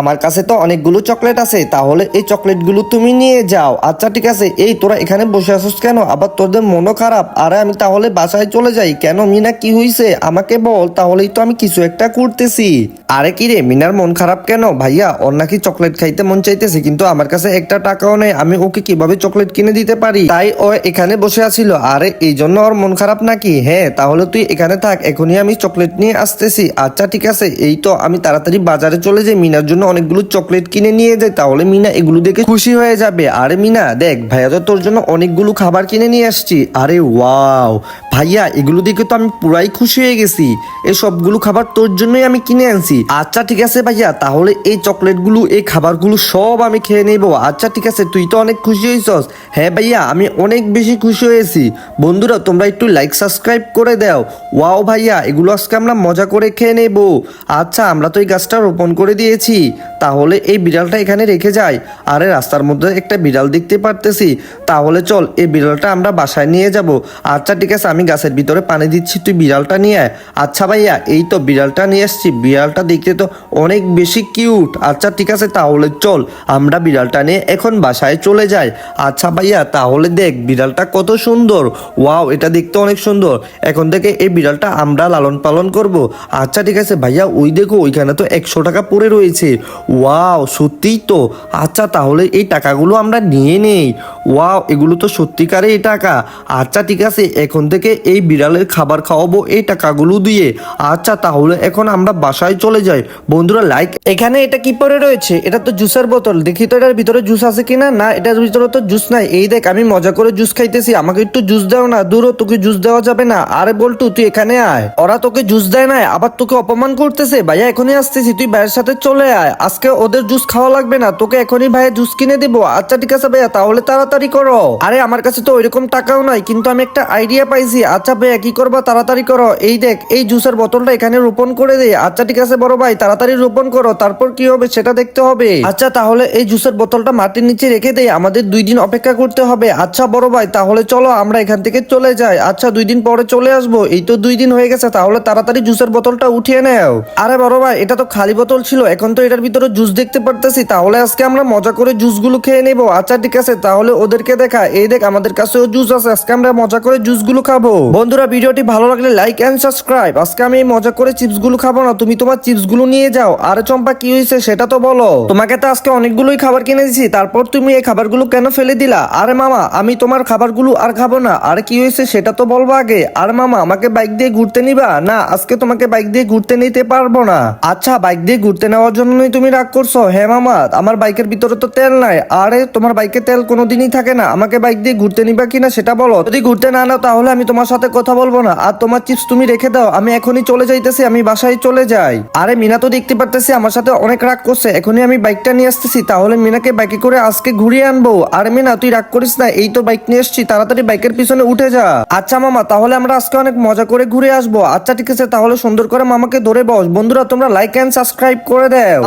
আমার কাছে তো অনেকগুলো চকলেট আছে, তাহলে এই চকলেটগুলো তুমি নিয়ে যাও। আচ্ছা ঠিক আছে, এই তোরা এখানে বসে আছিস কেন? আবার তোদের মনও খারাপ। আরে আমি তাহলে বাসায় চলে যাই। কেন মিনা, কি হইছে? আমাকে বল, তাহলেই তো আমি কিছু একটা করতেছি। আরে কি রে, মিনার মন খারাপ কেন? ভাইয়া, ওর নাকি চকলেট খাইতে মন চাইতেছে, কিন্তু আমার কাছে একটা টাকাও নেই। আমি ওকে কীভাবে চকলেট কিনে দিতে পারি? তাই ও এখানে বসে আছিল। আরে, এই জন্য ওর মন খারাপ নাকি? হ্যাঁ তাহলে তুই এখানে থাক, এখনই আমি চকলেট নিয়ে আসতেছি। আচ্ছা ঠিক আছে, এই তো আমি তাড়াতাড়ি বাজারে চলে যাই, মিনার জন্য অনেকগুলো চকলেট কিনে নিয়ে যায়, তাহলে মিনা এগুলো দেখে খুশি হয়ে যাবে। আরে মিনা, দেখ, ভাইয়া তো তোর জন্য অনেকগুলো খাবার কিনে নিয়ে আসছি। আরে ওয়াও ভাইয়া, এগুলো দেখে তো আমি পুরাই খুশি হয়ে গেছি। এই সবগুলো খাবার তোর জন্যই আমি কিনে আনছি। আচ্ছা ঠিক আছে ভাইয়া, তাহলে এই চকলেটগুলো, এই খাবারগুলো সব আমি খেয়ে নেব। আচ্ছা ঠিক আছে, তুই তো অনেক খুশি হয়েছস হ্যাঁ ভাইয়া, আমি অনেক বেশি খুশি হয়েছি। বন্ধুরা, তোমরা একটু লাইক সাবস্ক্রাইব করে দাও। ওয়াও ভাইয়া, এগুলো আজকে আমরা মজা করে খেয়ে নেব। আচ্ছা আমরা তো এই গাছটা রোপণ করে দিয়েছি। তাহলে এই বিড়ালটা এখানে রেখে যাই। আরে, রাস্তার মধ্যে একটা বিড়াল দেখতে পারতেছি। তাহলে চল, এই বিড়ালটা আমরা বাসায় নিয়ে যাব। আচ্ছা ঠিক আছে, আমি গাছের ভিতরে পানি দিচ্ছি, তুই বিড়ালটা নিয়ে আয়। আচ্ছা ভাইয়া, এই তো বিড়ালটা নিয়ে এসছি। বিড়ালটা দেখতে তো অনেক বেশি কিউট। আচ্ছা ঠিক আছে, তাহলে চল, আমরা বিড়ালটা নিয়ে এখন বাসায় চলে যাই। আচ্ছা ভাইয়া, তাহলে দেখ, বিড়ালটা কত সুন্দর। ওয়াও, এটা দেখতে অনেক সুন্দর। এখন থেকে এই বিড়ালটা আমরা লালন পালন করব। আচ্ছা ঠিক আছে, ভাইয়া, ওই দেখো, ওইখানে তো একশো টাকা পড়ে রয়েছে। ওয়াও সত্যিই তো। আচ্ছা তাহলে এই টাকাগুলো আমরা নিয়ে নেই। ওয়াও, এগুলো তো সত্যিকারে এই টাকা। আচ্ছা ঠিক আছে, এখন থেকে এই বিড়ালের খাবার খাওয়াবো এই টাকাগুলো দিয়ে। আচ্ছা তাহলে এখন আমরা বাসায় চলে যাই। বন্ধুরা লাইক এখানে এটা কি পরে রয়েছে? এটা তো জুসের বোতল। দেখি তো এটার ভিতরে জুস আছে কিনা? না, এটার ভিতরে তো জুস নাই। এই দেখ, আমি মজা করে জুস খাইতেছি। আমাকে একটু জুস দাও না। দূরও তোকে জুস দেওয়া যাবে না। আরে বলটু, তুই এখানে আয়। ওরা তোকে জুস দেয় না আবার তোকে অপমান করতেছে। ভাইয়া, এখনই আসতেছি। তুই ভাইয়ের সাথে চলে আয়। আজকে ওদের জুস খাওয়া লাগবে না। তোকে এখনই ভাইয়া জুস কিনে দেবো। আচ্ছা ঠিক আছে ভাইয়া, তাহলে তাড়াতাড়ি করো। আরে, আমার কাছে তো ওইরকম টাকাও নাই, কিন্তু আমি একটা আইডিয়া পাইছি। আচ্ছা ভাইয়া, কি করবা? তাড়াতাড়ি করো। এই দেখ, এই জুসের বোতলটা এখানে রোপণ করে দে। আচ্ছা ঠিক আছে, বড় ভাই, তাড়াতাড়ি রোপণ করো। তারপর কি হবে সেটা দেখতে হবে। আচ্ছা তাহলে এই জুসের বোতলটা মাটির নিচে রেখে দেই আমাদের দুই দিন অপেক্ষা করতে হবে। আচ্ছা বড় ভাই, তাহলে চলো, আমরা এখান থেকে চলে যাই। আচ্ছা দুই দিন পরে চলে আসব। এই তো দুই দিন হয়ে গেছে, তাহলে তাড়াতাড়ি জুসের বোতলটা উঠিয়ে নাও। আরে, বড় ভাই, এটা তো খালি বোতল ছিল। এখন তো এটার ভিতরে জুস দেখতে পারতেছি। তাহলে আজকে আমরা মজা করে জুসগুলো খেয়ে নেব। আচ্ছা ঠিক আছে, তাহলে ওদেরকে দেখা। এই দেখ, আমাদের কাছেও জুস আছে, আজকে আমরা মজা করে জুসগুলো খাব। বন্ধুরা, ভিডিওটি ভালো লাগলে লাইক এন্ড সাবস্ক্রাইব আজকে আমি মজা করে চিপসগুলো খাব না, তুমি তোমার চিপসগুলো নিয়ে যাও। আরে চম্পা, কি হয়েছে? সেটা তো বলো। তোমাকে তো আজকে অনেকগুলোই খাবার কিনে দিছি তারপর তুমি এই খাবারগুলো কেন ফেলে দিলা? আরে মামা, আমি তোমার খাবারগুলো আর খাব না। আর কি হয়েছে সেটা তো বলব আগে। আর মামা, আমাকে বাইক দিয়ে ঘুরতে নিবা? না, আজকে তোমাকে বাইক দিয়ে ঘুরতে নিতে পারব না। আচ্ছা বাইক দিয়ে ঘুরতে নেওয়ার জন্যই তুমি রাগ করছ? হ্যাঁ মামা, আমার বাইকের ভিতরে তো তেল নাই। আরে, তোমার বাইকে তেল কোনোদিনই থাকে না, আমাকে বাইক দিয়ে ঘুরতে নিবা কিনা সেটা বলো। যদি ঘুরতে না নাও তাহলে আমি তোমার সাথে কথা বলব না। আর তোমার চিপস তুমি রেখে দাও, আমি এখনই চলে যাইতেছি, আমি বাসায় চলে যাই। আরে মিনা তো দেখতে পারতেছি, আমার সাথে অনেক রাগ করছে, এখনই আমি বাইকটা নিয়ে আসতেছি, তাহলে মিনাকে বাইকে করে আজকে ঘুরিয়ে আনব। আরে মিনা, তুই রাগ করিস না, এই তো বাইক নিয়ে এসছি তাড়াতাড়ি বাইকের পিছনে উঠে যা। আচ্ছা মামা, তাহলে আমরা আজকে অনেক মজা করে ঘুরে আসব। আচ্ছা ঠিক আছে, তাহলে সুন্দর করে মামাকে ধরে বস। বন্ধুরা, তোমরা লাইক এন্ড সাবস্ক্রাইব করে দাও।